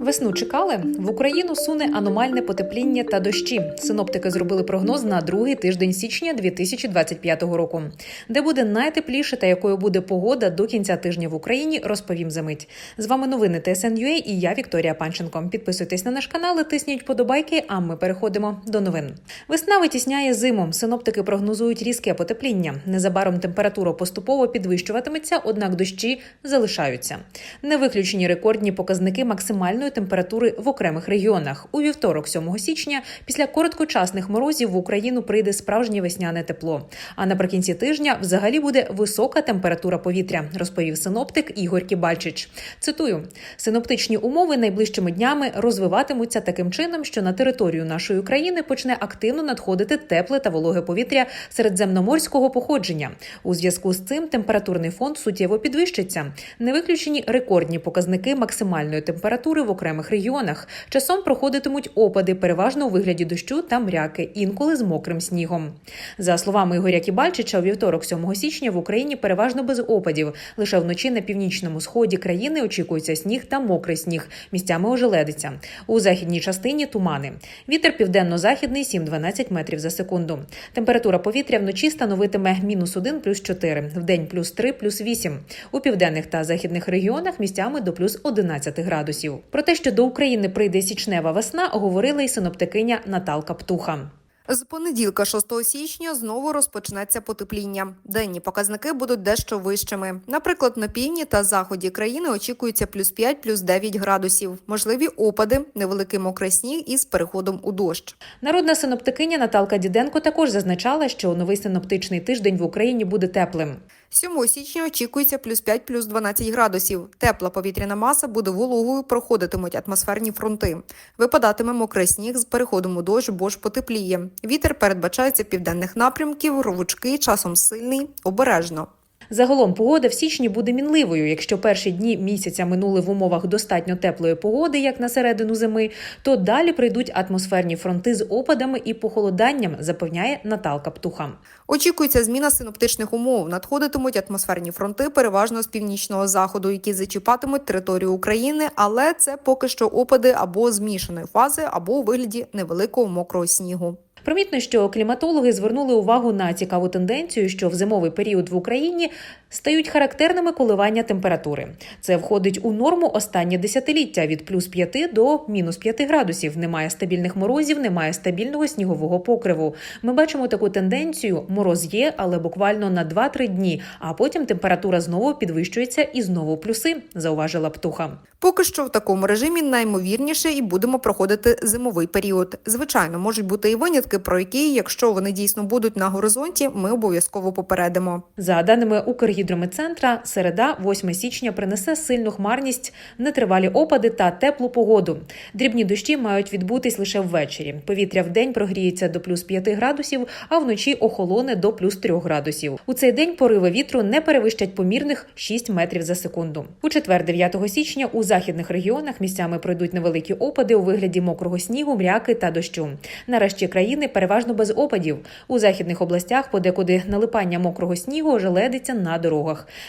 Весну чекали в Україну суне аномальне потепління та дощі. Синоптики зробили прогноз на другий тиждень січня 2025 року, де буде найтепліше та якою буде погода до кінця тижня в Україні. Розповім за мить. З вами новини ТСНЮА і я Вікторія Панченко. Підписуйтесь на наш канал, і тисніть подобайки. А ми переходимо до новин. Весна витісняє зиму. Синоптики прогнозують різке потепління. Незабаром температура поступово підвищуватиметься, однак дощі залишаються. Не виключені рекордні показники максимальної температури в окремих регіонах. У вівторок, 7 січня, після короткочасних морозів в Україну прийде справжнє весняне тепло. А наприкінці тижня взагалі буде висока температура повітря, розповів синоптик Ігор Кібальчич. Цитую: синоптичні умови найближчими днями розвиватимуться таким чином, що на територію нашої країни почне активно надходити тепле та вологе повітря середземноморського походження. У зв'язку з цим температурний фонд суттєво підвищиться. Не виключені рекордні показники максимальної температури в окремих регіонах. Часом проходитимуть опади, переважно у вигляді дощу та мряки, інколи з мокрим снігом. За словами Ігоря Кібальчича, у вівторок, 7 січня в Україні переважно без опадів. Лише вночі на північному сході країни очікується сніг та мокрий сніг. Місцями ожеледиться. У західній частині тумани. Вітер південно-західний 7-12 метрів за секунду. Температура повітря вночі становитиме мінус 1 плюс 4, вдень плюс 3 плюс 8. У південних та західних регіонах місцями до плюс 11 градусів. Про те, що до України прийде січнева весна, говорила й синоптикиня Наталка Птуха. З понеділка, 6 січня, знову розпочнеться потепління. Денні показники будуть дещо вищими. Наприклад, на півдні та заході країни очікується плюс 5, плюс 9 градусів. Можливі опади, невеликий мокрий сніг із переходом у дощ. Народна синоптикиня Наталка Діденко також зазначала, що новий синоптичний тиждень в Україні буде теплим. 7 січня очікується плюс 5, плюс 12 градусів. Тепла повітряна маса буде вологою, проходитимуть атмосферні фронти. Випадатиме мокрий сніг з переходом у дощ, бо ж потепліє. Вітер передбачається південних напрямків, рвучкий, часом сильний, обережно. Загалом погода в січні буде мінливою. Якщо перші дні місяця минули в умовах достатньо теплої погоди, як на середину зими, то далі прийдуть атмосферні фронти з опадами і похолоданням, запевняє Наталка Птуха. Очікується зміна синоптичних умов. Надходитимуть атмосферні фронти, переважно з північного заходу, які зачіпатимуть територію України, але це поки що опади або змішаної фази, або у вигляді невеликого мокрого снігу. Примітно, що кліматологи звернули увагу на цікаву тенденцію, що в зимовий період в Україні стають характерними коливання температури. Це входить у норму останнє десятиліття від плюс 5 до мінус 5 градусів. Немає стабільних морозів, немає стабільного снігового покриву. Ми бачимо таку тенденцію: мороз є, але буквально на 2-3 дні. А потім температура знову підвищується і знову плюси, зауважила птуха. Поки що в такому режимі наймовірніше і будемо проходити зимовий період. Звичайно, можуть бути і винятки, про які, якщо вони дійсно будуть на горизонті, ми обов'язково попередимо. За даними Укргідрометцентра, середа, 8 січня, принесе сильну хмарність, нетривалі опади та теплу погоду. Дрібні дощі мають відбутись лише ввечері. Повітря в день прогріється до плюс 5 градусів, а вночі охолоне до плюс 3 градусів. У цей день пориви вітру не перевищать помірних 6 метрів за секунду. У четвер, 9 січня, у західних регіонах місцями пройдуть невеликі опади у вигляді мокрого снігу, мряки та дощу. Нарешті країни переважно без опадів. У західних областях подекуди налипання мокрого снігу ожеледиться на дорогах.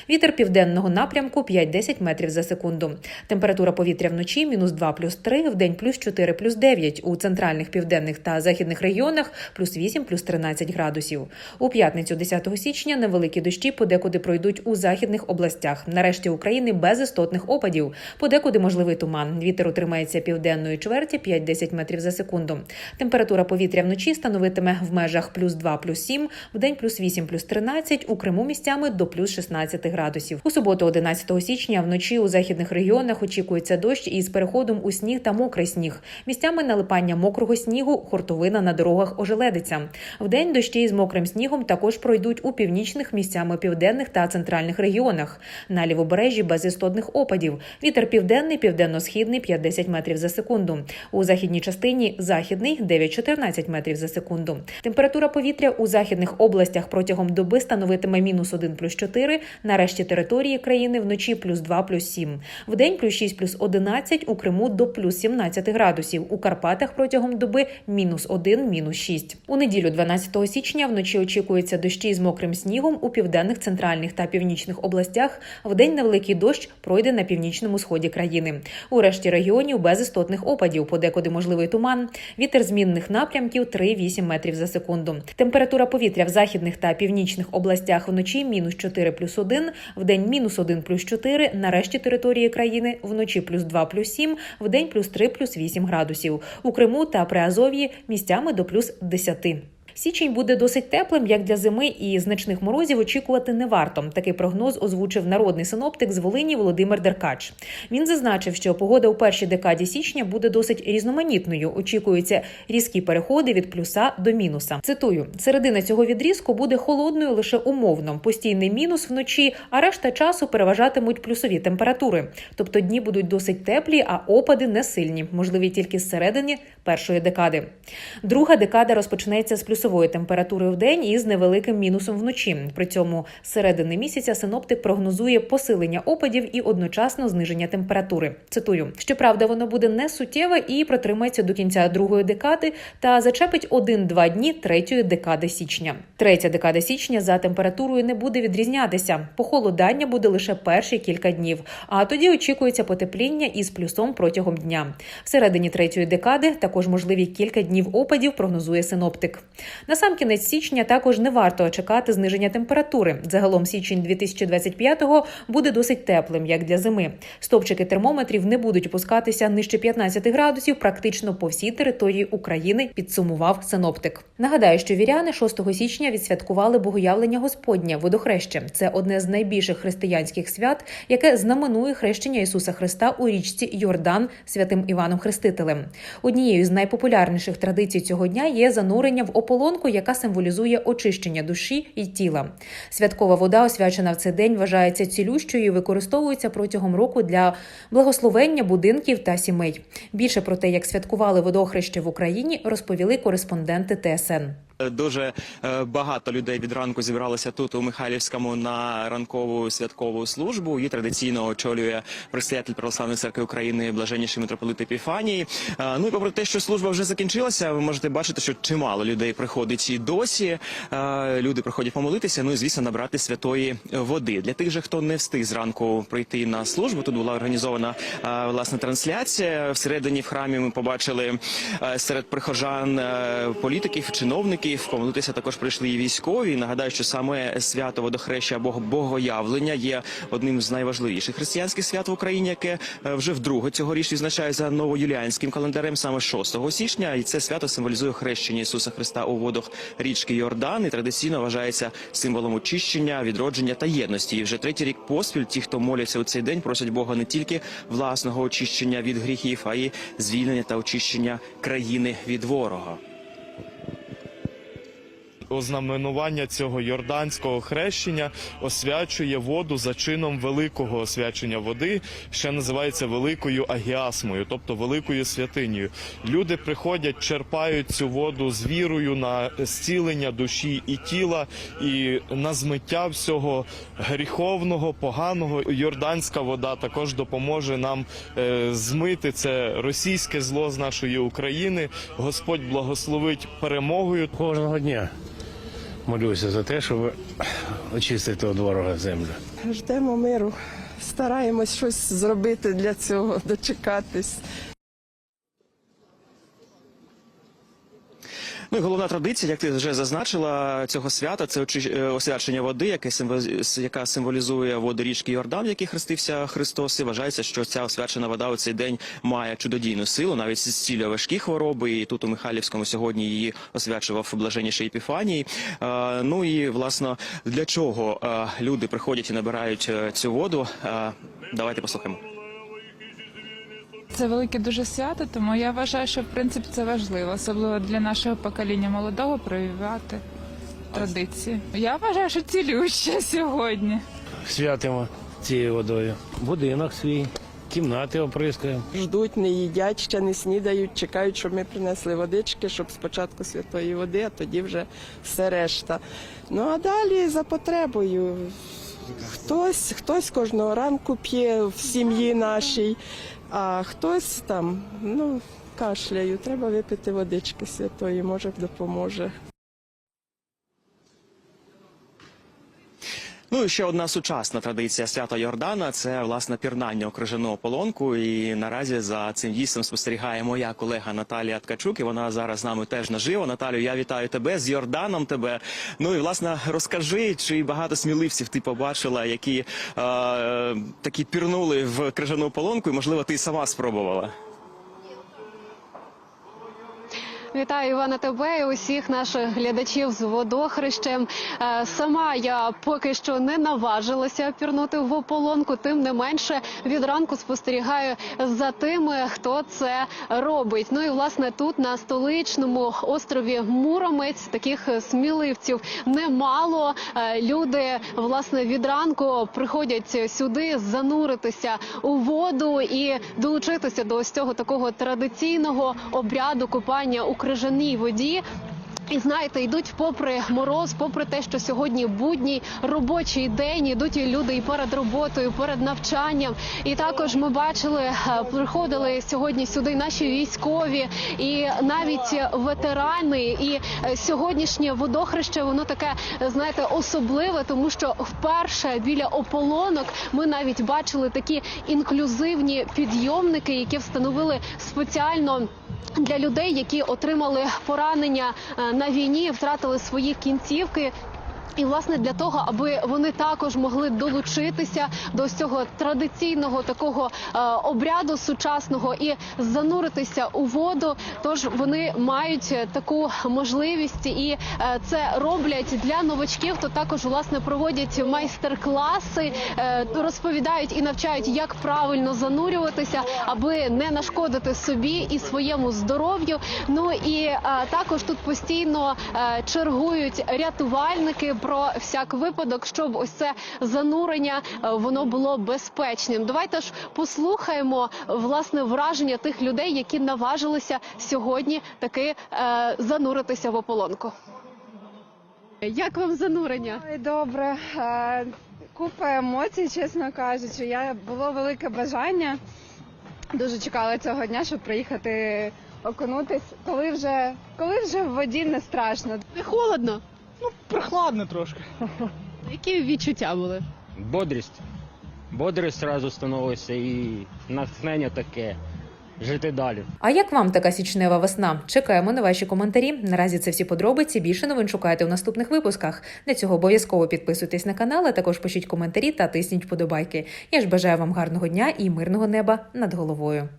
Вітер південного напрямку 5-10 метрів за секунду. Температура повітря вночі мінус 2 плюс 3, вдень плюс 4 плюс 9. У центральних південних та західних регіонах плюс 8 плюс 13 градусів. У п'ятницю 10 січня невеликі дощі подекуди пройдуть у західних областях. Нарешті України без істотних опадів. Подекуди можливий туман. Вітер утримається південної чверті 5-10 метрів за секунду. Температура повітря вночі становитиме в межах плюс 2 плюс 7, вдень плюс 8 плюс 13, у Криму місцями до плюс 16 градусів. У суботу, 11 січня, вночі у західних регіонах очікується дощ із переходом у сніг та мокрий сніг. Місцями налипання мокрого снігу, хуртовина на дорогах ожеледиться. Вдень дощі з мокрим снігом також пройдуть у північних місцями південних та центральних регіонах. На лівобережжі без істотних опадів. Вітер південний, південно-східний 5-10 метрів за секунду. У західній частині західний 9-14 метрів за секунду. Температура повітря у західних областях протягом доби становитиме мінус 1 плюс 4, 4, на решті території країни вночі плюс 2, плюс 7. В день плюс 6, плюс 11, у Криму до плюс 17 градусів. У Карпатах протягом доби мінус 1, мінус 6. У неділю 12 січня вночі очікується дощі з мокрим снігом у південних, центральних та північних областях. В день невеликий дощ пройде на північному сході країни. У решті регіонів без істотних опадів, подекуди можливий туман. Вітер змінних напрямків 3-8 метрів за секунду. Температура повітря в західних та північних областях вночі мінус 4 плюс 1, в день мінус 1 плюс 4, на решті території країни вночі плюс 2 плюс 7, в день плюс 3 плюс 8 градусів. У Криму та Приазов'ї місцями до плюс 10. Січень буде досить теплим, як для зими, і значних морозів очікувати не варто. Такий прогноз озвучив народний синоптик з Волині Володимир Деркач. Він зазначив, що погода у першій декаді січня буде досить різноманітною. Очікуються різкі переходи від плюса до мінуса. Цитую: середина цього відрізку буде холодною лише умовно. Постійний мінус вночі, а решта часу переважатимуть плюсові температури. Тобто дні будуть досить теплі, а опади не сильні, можливі тільки з середини першої декади. Друга декада розпочнеться з плюсової температури в день і з невеликим мінусом вночі. При цьому середини місяця синоптик прогнозує посилення опадів і одночасно зниження температури. Цитую: щоправда, воно буде не суттєве і протримається до кінця другої декади та зачепить один-два дні третьої декади січня. Третя декада січня за температурою не буде відрізнятися. Похолодання буде лише перші кілька днів. А тоді очікується потепління із плюсом протягом дня. Всередині третьої декади також можливі кілька днів опадів, прогнозує синоптик. На сам кінець січня також не варто чекати зниження температури. Загалом січень 2025-го буде досить теплим, як для зими. Стопчики термометрів не будуть опускатися нижче 15 градусів практично по всій території України. Підсумував синоптик. Нагадаю, що віряни 6 січня відсвяткували богоявлення Господнє водохреще. Це одне з найбільших християнських свят, яке знаменує хрещення Ісуса Христа у річці Йордан святим Іваном Хрестителем. Однією з найпопулярніших традицій цього дня є занурення в ополонку, яка символізує очищення душі і тіла. Святкова вода, освячена в цей день, вважається цілющою і використовується протягом року для благословення будинків та сімей. Більше про те, як святкували водохреще в Україні, розповіли кореспонденти ТСН. Дуже е, багато людей від ранку зібралося тут у Михайлівському на ранкову святкову службу. Її традиційно очолює предстоятель Православної церкви України, блаженніший митрополит Епіфаній. Е, Ну і попри те, що служба вже закінчилася, ви можете бачити, що чимало людей приходить і досі. Е, Люди приходять помолитися. Ну і звісно, набрати святої води. Для тих же, хто не встиг зранку прийти на службу, тут була організована е, власне трансляція. Всередині в храмі ми побачили е, серед прихожан е, політиків, чиновників. Помолитися також прийшли і військові. Нагадаю, що саме свято водохреща або богоявлення є одним з найважливіших християнських свят в Україні, яке е, вже вдруге цьогоріч відзначає за новоюліанським календарем саме 6 січня. І це свято символізує хрещення Ісуса Христа у водах річки Йордан і традиційно вважається символом очищення, відродження та єдності. І вже третій рік поспіль ті, хто моляться у цей день, просять Бога не тільки власного очищення від гріхів, а й звільнення та очищення країни від ворога. Ознаменування цього йорданського хрещення освячує воду за чином великого освячення води, ще називається великою агіасмою, тобто великою святинею. Люди приходять, черпають цю воду з вірою на зцілення душі і тіла, і на змиття всього гріховного, поганого. Йорданська вода також допоможе нам е, змити це російське зло з нашої України. Господь благословить перемогою. Кожного дня молюся за те, щоб очистити від ворога землю. Ждемо миру, стараємось щось зробити для цього, дочекатись. Ну і головна традиція, як ти вже зазначила, цього свята це е, освячення води, яке символи- яка символізує води річки Йордан, в якій хрестився Христос. І вважається, що ця освячена вода у цей день має чудодійну силу, навіть зцілює важкі хвороби. І тут у Михайлівському сьогодні її освячував блаженніший Епіфаній. Е, Ну і власне для чого е, люди приходять і набирають цю воду? Давайте послухаємо. Це велике дуже свято, тому я вважаю, що в принципі це важливо, особливо для нашого покоління молодого прививати традиції. Я вважаю, що цілюще сьогодні. Святимо цією водою. Будинок свій, кімнати оприскаємо. Ждуть, не їдять, ще не снідають, чекають, щоб ми принесли водички, щоб спочатку святої води, а тоді вже все решта. Ну а далі за потребою. Хтось, хтось кожного ранку п'є в сім'ї нашій, а хтось там, ну, кашляю. Треба випити водички святої, може допоможе. Ну і ще одна сучасна традиція свята Йордана це власне пірнання у ополонку. І наразі за цим дійством спостерігає моя колега Наталія Ткачук. І вона зараз з нами теж наживо. Наталю, я вітаю тебе з Йорданом. Тебе. Ну і власне розкажи, чи багато сміливців ти побачила, які е, такі пірнули в крижану ополонку, і можливо ти сама спробувала. Вітаю Івана тебе і усіх наших глядачів з водохрещем. Е, Сама я поки що не наважилася пірнути в ополонку. Тим не менше від ранку спостерігаю за тими, хто це робить. Ну і власне тут на столичному острові Муромець таких сміливців немало. Е, Люди власне від ранку приходять сюди зануритися у воду і долучитися до ось цього такого традиційного обряду купання у крижаній воді. І знаєте, йдуть попри мороз, попри те, що сьогодні будній робочий день, ідуть і люди і перед роботою, перед навчанням. І також ми бачили, е, приходили сьогодні сюди наші військові і навіть ветерани. І е, сьогоднішнє водохреще воно таке, знаєте, особливе, тому що вперше біля ополонок ми навіть бачили такі інклюзивні підйомники, які встановили спеціально. Для людей, які отримали поранення е, на війні, втратили свої кінцівки. І власне для того, аби вони також могли долучитися до цього традиційного такого е, обряду сучасного і зануритися у воду. Тож вони мають таку можливість, і е, це роблять для новачків. То також власне проводять майстер-класи, е, розповідають і навчають, як правильно занурюватися, аби не нашкодити собі і своєму здоров'ю. Ну і е, також тут постійно е, чергують рятувальники про всяк випадок, щоб ось це занурення е, воно було безпечним. Давайте ж послухаємо власне враження тих людей, які наважилися сьогодні таки е, зануритися в ополонку. Як вам занурення? Ой, добре. Е, Купа емоцій, чесно кажучи. Я було велике бажання. Дуже чекала цього дня, щоб приїхати окунутись. Коли вже, коли вже в воді не страшно. Не холодно. Прохладно трошки. Які відчуття були? бодрість. Бодрість зразу становиться і натхнення таке. Жити далі. А як вам така січнева весна? Чекаємо на ваші коментарі. Наразі це всі подробиці. Більше новин шукайте у наступних випусках. Для цього обов'язково підписуйтесь на канал, а також пишіть коментарі та тисніть вподобайки. Я ж бажаю вам гарного дня і мирного неба над головою.